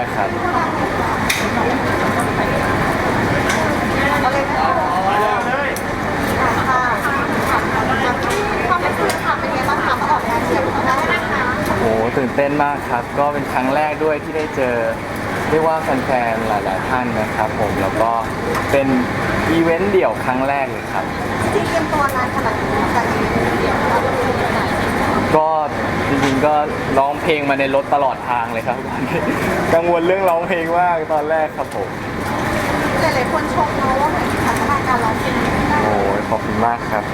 ได้ครับเอาเลยค่ะค่ะความเป็นคุณค่ะเป็นไงบ้างคะมาออกงานเดี่ยวนะคะโอ้ตื่นเต้นมากครับ ก็เป็นครั้งแรกด้วยที่ได้เจอเรียกว่าแฟนๆหลาย ๆ ท่านนะครับผมแล้วก็เป็นอีเวนต์เดี่ยวครั้งแรกเลยครับจริงๆเตรียมตัวนานขนาดไหน จริงๆก็ร้องเพลงมาในรถตลอดทางเลยครับ กังวลเรื่องร้องเพลงมากตอนแรกครับผมหลายๆคนชมเนาะว่าเหมือนพัฒนาการร้องเพลงได้โอ้ยขอบคุณมากครับ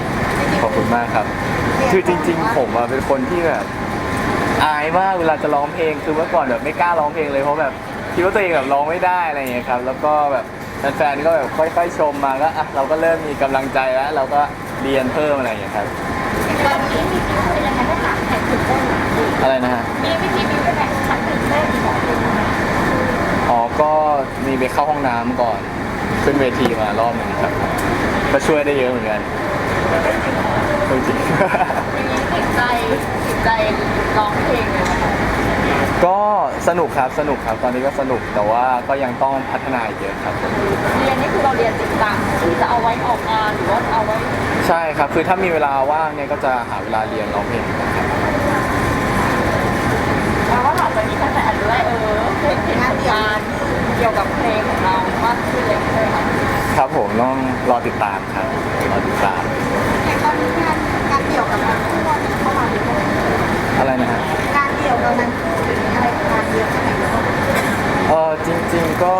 ขอบคุณมากครับ คือจริง ๆ ผมอะเป็นคนที่แบบอายมากเวลาจะร้องเพลงคือเมื่อก่อนแบบไม่กล้าร้องเพลงเลยเพราะแบบคิดว่าตัวเองแบบร้องไม่ได้อะไรอย่างเงี้ยครับ แล้วก็แบบแฟนๆก็แบบค่อย ๆ ชมมาก็อะเราก็เริ่มมีกำลังใจแล้ว เราก็เรียนเพิ่มอะไรอย่างเงี้ยครับตอนนี้มี อะไรนะฮะ มีวิธีมิวไปแข่งขันถึงเต้นของเพลงไหมอ๋อ ก็มีไปเข้าห้องน้ำก่อน ขึ้นเวทีมารอบหนึ่งครับ ก็ช่วยได้เยอะเหมือนกันจริงอย่างนี้ติดใจติดใจร้องเพลงเลยไหมคะๆก็สนุกครับสนุกครับ ตอนนี้ก็สนุกแต่ว่าก็ยังต้องพัฒนาอีกเยอะครับผมเรียนนี่คือเราเรียนจริงจังที่จะเอาไว้ออกงานหรือว่าเอาไว้ ใช่ครับ คือถ้ามีเวลาว่างเนี่ยก็จะหาเวลาเรียนร้องเพลงครับ แปลว่าหลังจากนี้ แฟนๆอาจจะเออเห็นเห็นผลงานเกี่ยวกับเพลงของเรามากขึ้นเลยใช่ไหมคะครับผมต้องรอติดตามครับรอติดตามอย่ตอนนี้งานงานเดี่ยวกับงานคู่มันเข้ามาด้วยอะไรนะฮะงานเดี่ยวกับงานคู่อะไรงานเดี่ยวกันไหนบ้างเออจริง ๆก็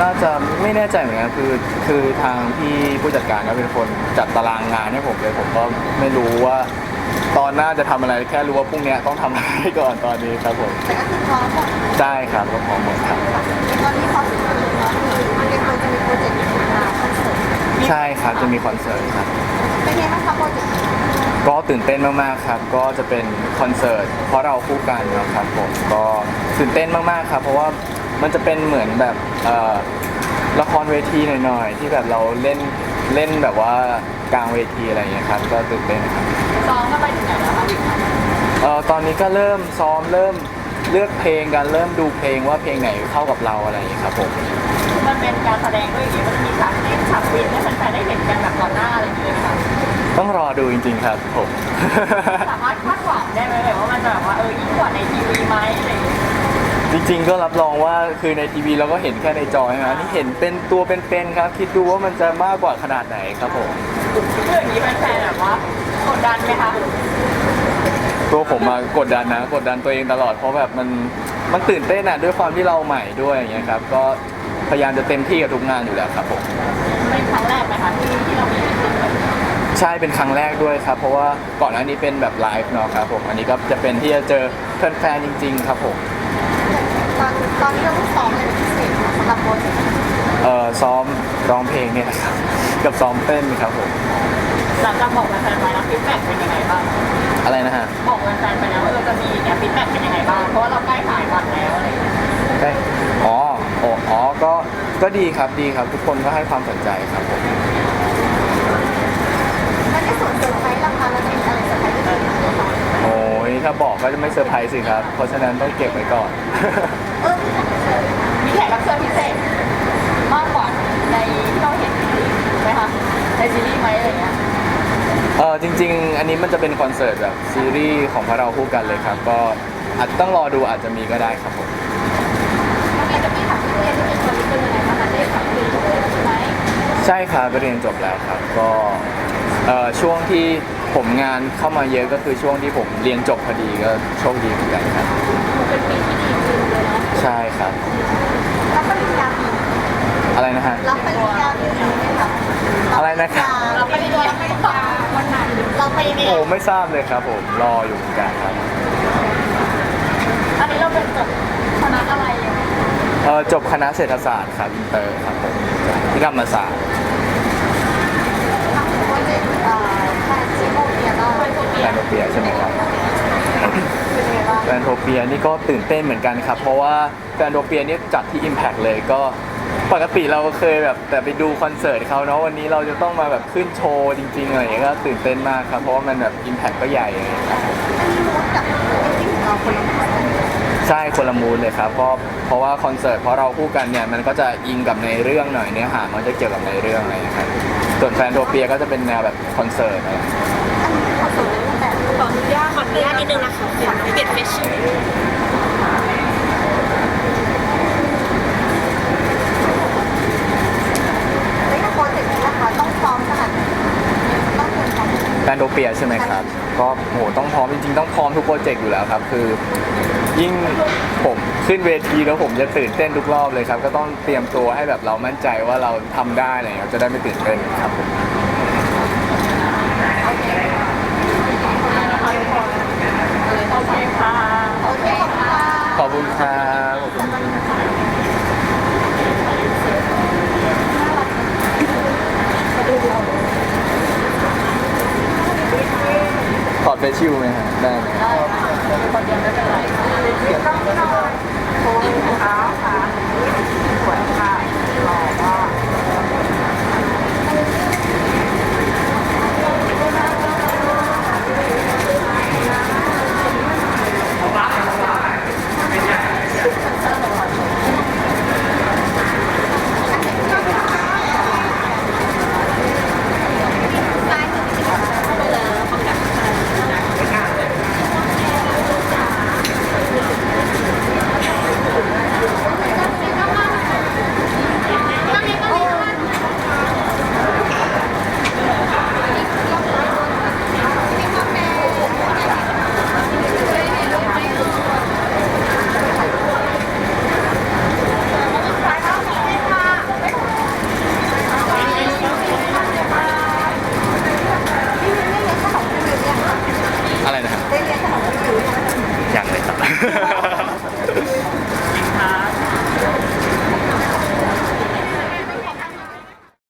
น่าจะไม่แน่ใจเหมือนกันคือคือทางพี่ผู้จัดการก็เป็นคนจัดตารางงานให้ผมเลยผมก็ไม่รู้ว่า ตอนหน้าจะทำอะไรแค่รู้ว่าพรุ่งนี้ต้องทำอะไรก่อนตอนนี้ครับผมแต่ก็คือพร้อมหมดใช่ครับก็พร้อมหมดครับในตอนนี้พร้อมสุดๆเลยเนาะคือมันเป็นคนจะมีโปรเจกต์ของเราคอนเสิร์ตใช่ครับจะมีคอนเสิร์ตครับ เป็นไงบ้างคะโปรเจกต์นี้ก็ตื่นเต้นมากๆครับ ก็จะเป็นคอนเสิร์ตเพราะเราคู่กันนะครับผมก็ตื่นเต้นมากๆครับ เพราะว่ามันจะเป็นเหมือนแบบเอ่อ ละครเวทีหน่อยๆ ที่แบบเราเล่นเล่นแบบว่ากลางเวทีอะไรอย่างเงี้ยครับก็ตื่นเต้นครับซ้อมกันไปถึงไหนแล้วคะวิกคะเอ่อตอนนี้ก็เริ่มซ้อมเริ่มเลือกเพลงกันเริ่มดูเพลงว่าเพลงไหนเข้ากับเราอะไรอย่างเงี้ยครับผมมันเป็นการแสดงด้วยอย่างนี้มันมีฉากเต้นฉากวิ่งให้แฟนๆได้เห็นกันแบบต่อหน้าอะไรอย่างเงี้ยค่ะต้องรอดูจริงๆครับผม สามารถคาดหวังได้ไหมแบบว่ามันจะแบบว่าเออยิ่งกว่าในทีวีไหมอะไรอย่างเงี้ย จริงๆก็รับรองว่าคือในทีวีเราก็เห็นแค่ในจอใช่ไหมนี่เห็นเป็นตัวเป็นๆครับ คิดดูว่ามันจะมากกว่าขนาดไหนครับผมเรื่องนี้แฟนๆแบบว่ากดดันไหมคะตัวผมมากดดันนะ กดดันตัวเองตลอดเพราะแบบมันมันตื่นเต้นอะด้วยความที่เราใหม่ด้วยอย่างเงี้ยครับ ก็พยายามจะเต็มที่กับทุกงานอยู่แล้วครับผมเป็นครั้งแรกไหมคะที่ที่เรามีมิตติ้งแบบนี้ใช่เป็นครั้งแรกด้วยครับ เพราะว่าก่อนหน้านี้เป็นแบบไลฟ์เนาะครับผมอันนี้ก็จะเป็นที่จะเจอแฟนๆจริง ๆ ครับผม ตอนตอนนี้เราต้องซ้อมอะไรเป็นพิเศษไหมสำหรับโปรเจกต์นี้เอ่อซ้อมร้องเพลงเนี่ยนะครับ กับซ้อมเต้นครับผมหลังจากบอกแฟนๆไปแล้วฟีดแบ็กเป็นยังไงบ้าง อะไรนะฮะบอกแฟนๆไปแล้วว่าเออจะมีเนี่ยฟีดแบ็กเป็นยังไงบ้าง เพราะว่าเราใกล้ถ่ายวันแล้วอะไรอย่างเงี้ยได้อ๋ออ๋ออ๋อก็ก็ดีครับดีครับ ทุกคนก็ให้ความสนใจครับผมแล้วในส่วนเซอร์ไพรส์ราคาเราจะมีอะไรเซอร์ไพรส์พิเศษบ้างไหมคะโอ้ยถ้าบอกก็จะไม่เซอร์ไพรส์สิครับ เพราะฉะนั้นต้องเก็บไว้ก่อน เออมีแขกรับเชิญพิเศษมากกว่าในที่เราเห็นไหมคะในซีรีส์ไหมอะไรอย่างเงี้ยเออจริง ๆ อันนี้มันจะเป็นคอนเสิร์ตแบบซีรีส์ของพวกเราคู่กันเลยครับ ก็อาจต้องรอดูอาจจะมีก็ได้ครับผมเมื่อกี้จะมีถามที่เรียนที่เป็นคนที่เป็นยังไงบ้างคะได้ถามคุยกับใช่ไหมใช่ครับไปเรียนจบแล้วครับก็เอ่อช่วงที่ผมงานเข้ามาเยอะก็คือช่วงที่ผมเรียนจบพอดีก็โชคดีเหมือนกันครับ เป็นปีที่ดี ใช่ครับ รับปริญญาปีอะไรนะฮะ รับปริญญาปีนี้ไหมคะอะไรนะครับ รับปริญญาปีวันไหนเราไปเนี่ยโอ้ไม่ทราบเลยครับผมรออยู่เหมือนกันครับอันนี้เราเป็นจบคณะอะไรยังไงเออจบคณะเศรษฐศาสตร์ครับอินเตอร์ครับผมที่ธรรมศาสตร์ทำโปรเจกต์เอ่อแฟนซีโมเปียเนาะแฟนโซเปีแฟยนโทเปียใช่ไหมครับ เป็นยังไงบ้าง แฟนโทเปียนี่ก็ตื่นเต้นเหมือนกันครับ เพราะว่าแฟนโทเปียนี่จัดที่ Impact เลยก็ปกติเราเคยแบบแต่ไปดูคอนเสิร์ตเขาเนาะวันนี้เราจะต้องมาแบบขึ้นโชว์จริงๆอะไรอย่างเงี้ยก็ตื่นเต้นมากครับเพราะว่ามันแบบ Impact ก็ใหญ่อะไรอย่างเงี้ยครับใช่คนละมูดเลยครับเพราะเพราะว่าคอนเสิร์ตเพราะเราคู่กันเนี่ยมันก็จะอิงกับในเรื่องหน่อยเนื้อหามันจะเกี่ยวกับในเรื่องอะไรอย่างเงี้ยครับส่วนแฟนโทเปียก็จะเป็นแนวแบบคอนเสิร์ตอะไรขอสูตรในรูปแบบ ข ออนุญาตขออนุญาตนิดนึงนะคะขอเปลี่ยนเฟชชี่แล้วโปรเจกต์นี้นะคะต้องซ้อมขนาดไหนต้องเตรียมพร้อมแฟนโทเปียใช่ไหมครับ ก็โหต้องพร้อมจริงๆ ต้องพร้อมทุกโปรเจกต์อยู่แล้วครับ คือยิ่งผมขึ้นเวทีแล้วผมจะตื่นเต้นทุกรอบเลยครับ ก็ต้องเตรียมตัวให้แบบเรามั่นใจว่าเราทำได้อะไรอย่างเงี้ยจะได้ไม่ตื่นเต้นครับผม ครับขอบคุณถอดเฟซชิลไหมฮะได้ไอมครับไม่เป็นไรต้องนอนโอ้ยขาขา